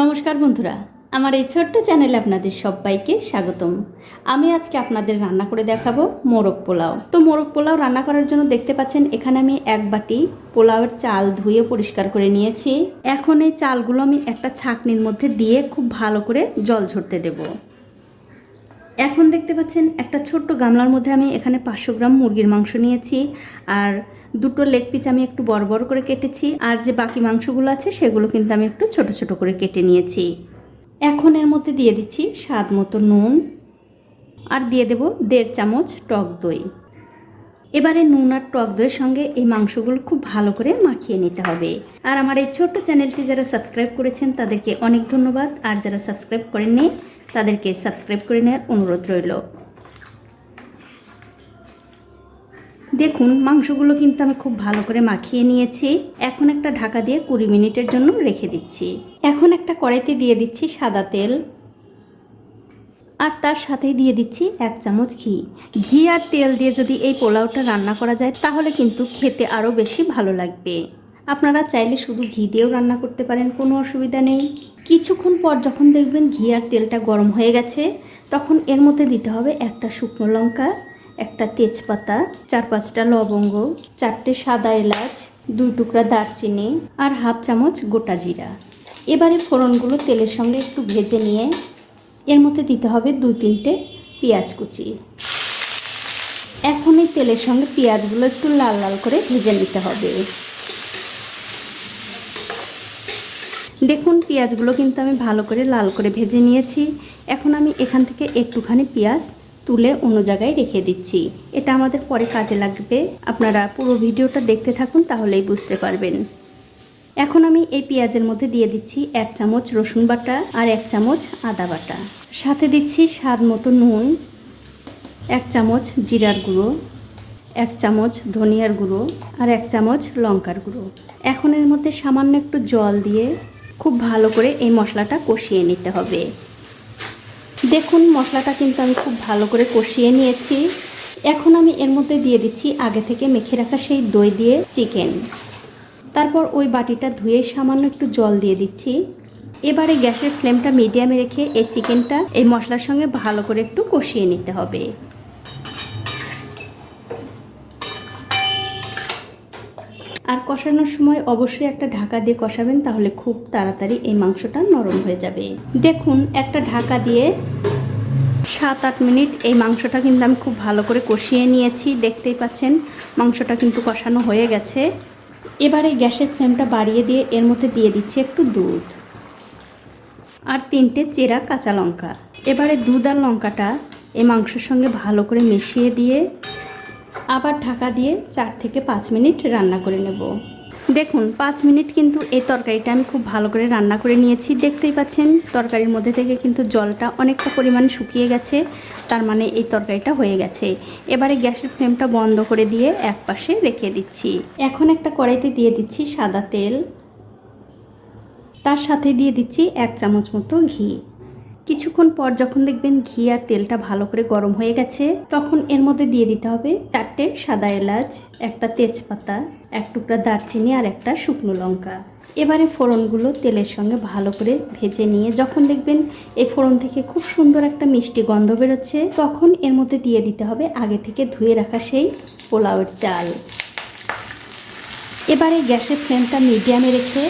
নমস্কার বন্ধুরা, আমার এই ছোট্ট চ্যানেলে আপনাদের সবাইকে স্বাগতম। আমি আজকে আপনাদের রান্না করে দেখাবো মোরগ পোলাও। তো মোরগ পোলাও রান্না করার জন্য দেখতে পাচ্ছেন, এখানে আমি এক বাটি পোলাওয়ের চাল ধুয়ে পরিষ্কার করে নিয়েছি। এখন এই চালগুলো আমি একটা ছাকনির মধ্যে দিয়ে খুব ভালো করে জল ঝরতে দেব। এখন দেখতে পাচ্ছেন, একটা ছোট্ট গামলার মধ্যে আমি এখানে পাঁচশো গ্রাম মুরগির মাংস নিয়েছি। আর দুটো লেগ পিস আমি একটু বড় বড় করে কেটেছি, আর যে বাকি মাংসগুলো আছে সেগুলো কিন্তু আমি একটু ছোট ছোট করে কেটে নিয়েছি। এখন এর মধ্যে দিয়ে দিচ্ছি স্বাদ মতো নুন, আর দিয়ে দেব দেড় চামচ টক দই। এবারে নুন আর টক দইয়ের সঙ্গে এই মাংসগুলো খুব ভালো করে মাখিয়ে নিতে হবে। আর আমার এই ছোট্ট চ্যানেলটি যারা সাবস্ক্রাইব করেছেন, তাদেরকে অনেক ধন্যবাদ। আর যারা সাবস্ক্রাইব করেননি, তাদেরকে সাবস্ক্রাইব করে নেওয়ার অনুরোধ রইল। দেখুন, মাংসগুলো কিন্তু আমি খুব ভালো করে মাখিয়ে নিয়েছি। এখন একটা ঢাকা দিয়ে কুড়ি মিনিটের জন্য রেখে দিচ্ছি। এখন একটা কড়াইতে দিয়ে দিচ্ছি সাদা তেল। আর তার সাথেই দিয়ে দিচ্ছি এক চামচ ঘি। ঘি আর তেল দিয়ে যদি এই পোলাওটা রান্না করা যায়, তাহলে কিন্তু খেতে আরও বেশি ভালো লাগবে। আপনারা চাইলে শুধু ঘি দিয়েও রান্না করতে পারেন, কোনো অসুবিধা নেই। কিছুক্ষণ পর যখন দেখবেন ঘি আর তেলটা গরম হয়ে গেছে, তখন এর মধ্যে দিতে হবে একটা শুকনো লঙ্কা। একটা তেজপাতা, চার পাঁচটা লবঙ্গ, চারটে সাদা এলাচ, দুই টুকরা দারচিনি আর হাফ চামচ গোটা জিরা। এবারে ফোড়নগুলো তেলের সঙ্গে একটু ভেজে নিয়ে এর মধ্যে দিতে হবে দু তিনটে পেঁয়াজ কুচি। এখন এই তেলের সঙ্গে পেঁয়াজগুলো একটু লাল লাল করে ভেজে নিতে হবে। দেখুন, পেঁয়াজগুলো কিন্তু আমি ভালো করে লাল করে ভেজে নিয়েছি। এখন আমি এখান থেকে একটুখানি পেঁয়াজ তুলে অন্য জায়গায় রেখে দিচ্ছি। এটা আমাদের পরে কাজে লাগবে। আপনারা পুরো ভিডিওটা দেখতে থাকুন, তাহলেই বুঝতে পারবেন। এখন আমি এই পেঁয়াজের মধ্যে দিয়ে দিচ্ছি এক চামচ রসুন বাটা আর এক চামচ আদা বাটা। সাথে দিচ্ছি স্বাদ মতো নুন, এক চামচ জিরার গুঁড়ো, এক চামচ ধনিয়ার গুঁড়ো আর এক চামচ লঙ্কার গুঁড়ো। এখন এর মধ্যে সামান্য একটু জল দিয়ে খুব ভালো করে এই মশলাটা কষিয়ে নিতে হবে। দেখুন, মশলাটা কিন্তু আমি খুব ভালো করে কষিয়ে নিয়েছি। এখন আমি এর মধ্যে দিয়ে দিচ্ছি আগে থেকে মেখে রাখা সেই দই দিয়ে চিকেন। তারপর ওই বাটিটা ধুয়ে সামান্য একটু জল দিয়ে দিচ্ছি। এবারে গ্যাসের ফ্লেমটা মিডিয়ামে রেখে এই চিকেনটা এই মশলার সঙ্গে ভালো করে একটু কষিয়ে নিতে হবে। আর কষানোর সময় অবশ্যই একটা ঢাকা দিয়ে কষাবেন, তাহলে খুব তাড়াতাড়ি এই মাংসটা নরম হয়ে যাবে। দেখুন, একটা ঢাকা দিয়ে সাত আট মিনিট এই মাংসটা কিন্তু আমি খুব ভালো করে কষিয়ে নিয়েছি, দেখতেই পাচ্ছেন। মাংসটা কিন্তু কষানো হয়ে গেছে। এবারে গ্যাসের ফ্লেমটা বাড়িয়ে দিয়ে এর মধ্যে দিয়ে দিচ্ছি একটু দুধ। আর তিনটে চেরা কাঁচা লঙ্কা। এবারে দুধ আর লঙ্কাটা এই মাংসের সঙ্গে ভালো করে মিশিয়ে দিয়ে আবার ঢাকা দিয়ে চার থেকে পাঁচ মিনিট রান্না করে নেব। দেখুন, পাঁচ মিনিট কিন্তু এই তরকারিটা আমি খুব ভালো করে রান্না করে নিয়েছি। দেখতেই পাচ্ছেন, তরকারির মধ্যে থেকে কিন্তু জলটা অনেকটা পরিমাণে শুকিয়ে গেছে, তার মানে এই তরকারিটা হয়ে গেছে। এবারে গ্যাসের ফ্লেমটা বন্ধ করে দিয়ে এক পাশে রেখে দিচ্ছি। এখন একটা কড়াইতে দিয়ে দিচ্ছি সাদা তেল। তার সাথে দিয়ে দিচ্ছি এক চামচ মতো ঘি। কিছুক্ষণ পর যখন দেখবেন ঘি আর তেলটা ভালো করে গরম হয়ে গেছে, তখন এর মধ্যে দিয়ে দিতে হবে চারটে সাদা এলাচ, একটা তেজপাতা, এক টুকরা দারচিনি আর একটা শুকনো লঙ্কা। এবারে ফোড়নগুলো তেলের সঙ্গে ভালো করে ভেজে নিয়ে যখন দেখবেন এই ফোড়ন থেকে খুব সুন্দর একটা মিষ্টি গন্ধ বেরোচ্ছে, তখন এর মধ্যে দিয়ে দিতে হবে আগে থেকে ধুয়ে রাখা সেই পোলাওয়ের চাল। এবারে গ্যাসের ফ্লেমটা মিডিয়ামে রেখে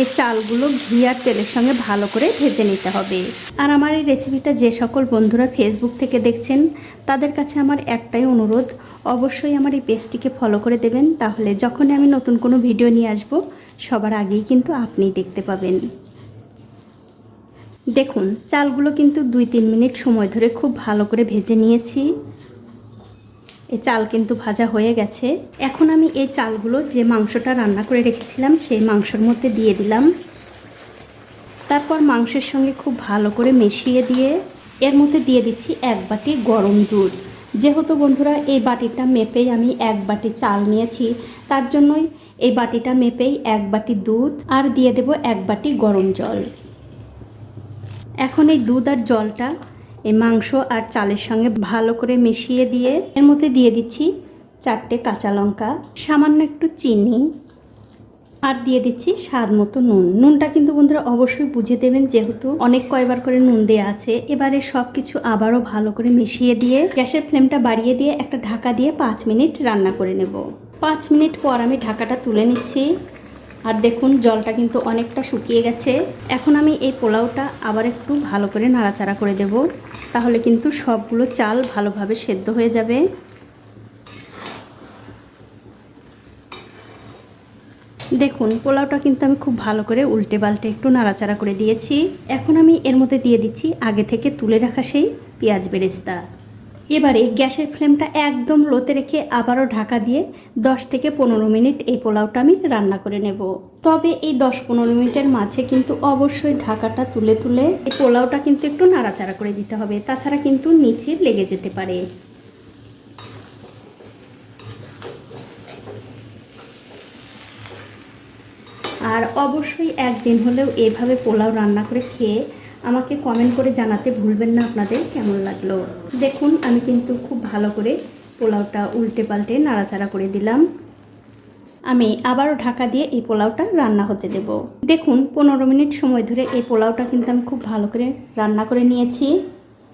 এই চালগুলো ঘি আর তেলের সঙ্গে ভালো করে ভেজে নিতে হবে। আর আমার এই রেসিপিটা যে সকল বন্ধুরা ফেসবুক থেকে দেখছেন, তাদের কাছে আমার একটাই অনুরোধ, অবশ্যই আমার এই পেজটিকে ফলো করে দেবেন, তাহলে যখনই আমি নতুন কোনো ভিডিও নিয়ে আসব, সবার আগেই কিন্তু আপনি দেখতে পাবেন। দেখুন, চালগুলো কিন্তু দুই তিন মিনিট সময় ধরে খুব ভালো করে ভেজে নিয়েছি। এই চাল কিন্তু ভাজা হয়ে গেছে। এখন আমি এই চালগুলো যে মাংসটা রান্না করে রেখেছিলাম, সেই মাংসের মধ্যে দিয়ে দিলাম। তারপর মাংসের সঙ্গে খুব ভালো করে মিশিয়ে দিয়ে এর মধ্যে দিয়ে দিচ্ছি এক বাটি গরম দুধ। যেহেতু বন্ধুরা, এই বাটিটা মেপেই আমি এক বাটি চাল নিয়েছি, তার জন্যই এই বাটিটা মেপেই এক বাটি দুধ আর দিয়ে দেব এক বাটি গরম জল। এখন এই দুধ আর জলটা এই মাংস আর চালের সঙ্গে ভালো করে মিশিয়ে দিয়ে এর মধ্যে দিয়ে দিচ্ছি চারটে কাঁচা লঙ্কা, সামান্য একটু চিনি আর দিয়ে দিচ্ছি স্বাদ মতো নুন। নুনটা কিন্তু বন্ধুরা অবশ্যই বুঝে দেবেন যেহেতু অনেক কয়বার করে নুন দেওয়া আছে। এবারে সব কিছু আবারও ভালো করে মিশিয়ে দিয়ে গ্যাসের ফ্লেমটা বাড়িয়ে দিয়ে একটা ঢাকা দিয়ে পাঁচ মিনিট রান্না করে নেব। পাঁচ মিনিট পর আমি ঢাকাটা তুলে নিচ্ছি। আর দেখুন জলটা কিন্তু অনেকটা শুকিয়ে গেছে। এখন আমি এই পোলাওটা আবার একটু ভালো করে নাড়াচাড়া করে দেব। তাহলে কিন্তু সবগুলো চাল ভালোভাবে সেদ্ধ হয়ে যাবে। দেখুন, পোলাওটা কিন্তু আমি খুব ভালো করে উল্টে পাল্টে একটু নাড়াচাড়া করে দিয়েছি। এখন আমি এর মধ্যে দিয়ে দিচ্ছি আগে থেকে তুলে রাখা সেই পেঁয়াজ বেরেস্তা। এবারে গ্যাসের ফ্লেমটা একদম লোতে রেখে আবারও ঢাকা দিয়ে 10 থেকে পনেরো মিনিট এই পোলাওটা আমি রান্না করে নেব। তবে এই 10 পনেরো মিনিটের মাঝে কিন্তু অবশ্যই ঢাকাটা তুলে তুলে এই পোলাওটা কিন্তু একটু নাড়াচাড়া করে দিতে হবে। তাছাড়া কিন্তু নিচে লেগে যেতে পারে। আর অবশ্যই একদিন হলেও এভাবে পোলাও রান্না করে খেয়ে আমাকে কমেন্ট করে জানাতে ভুলবেন না আপনাদের, কেমন লাগল? দেখুন, আমি কিন্তু খুব ভালো করে পোলাওটা উল্টে পাল্টে নাড়াচাড়া করে দিলাম। আমি আবারও ঢাকা দিয়ে এই পোলাওটা রান্না হতে দেব। দেখুন, পনেরো মিনিট সময় ধরে এই পোলাওটা কিন্তু আমি খুব ভালো করে রান্না করে নিয়েছি।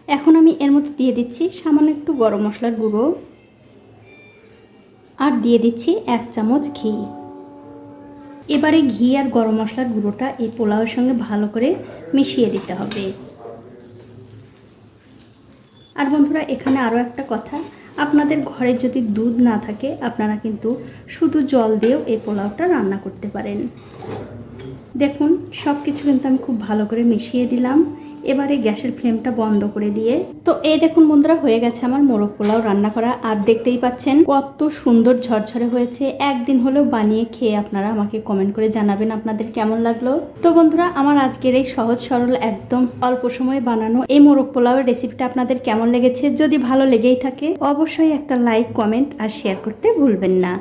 এখন আমি এর মধ্যে দিয়ে দিচ্ছি সামান্য একটু গরম মশলার গুঁড়ো। আর দিয়ে দিচ্ছি এক চামচ ঘি। এবারে ঘি আর গরম মশলার গুঁড়োটা এই পোলাওয়ের সঙ্গে ভালো করে মিশিয়ে দিতে হবে। আর বন্ধুরা, এখানে আরও একটা কথা। আপনাদের ঘরে যদি দুধ না থাকে, আপনারা কিন্তু শুধু জল দিয়েও এই পোলাওটা রান্না করতে পারেন। দেখুন সব কিছু কিন্তু আমি খুব ভালো করে মিশিয়ে দিলাম। এবারে গ্যাসের ফ্লেমটা বন্ধ করে দিয়ে। তো এই দেখুন বন্ধুরা, হয়ে গেছে আমার মোরগ পোলাও রান্না করা। আর দেখতেই পাচ্ছেন, কত সুন্দর ঝরঝরে হয়েছে। একদিন হলেও বানিয়ে খেয়ে আপনারা আমাকে কমেন্ট করে জানাবেন আপনাদের কেমন লাগল। তো বন্ধুরা, আমার আজকের এই সহজ সরল একদম অল্প সময়ে বানানো এই মোরগ পোলাওয়ের রেসিপিটা আপনাদের কেমন লেগেছে? যদি ভালো লেগেই থাকে, অবশ্যই একটা লাইক কমেন্ট আর শেয়ার করতে ভুলবেন না।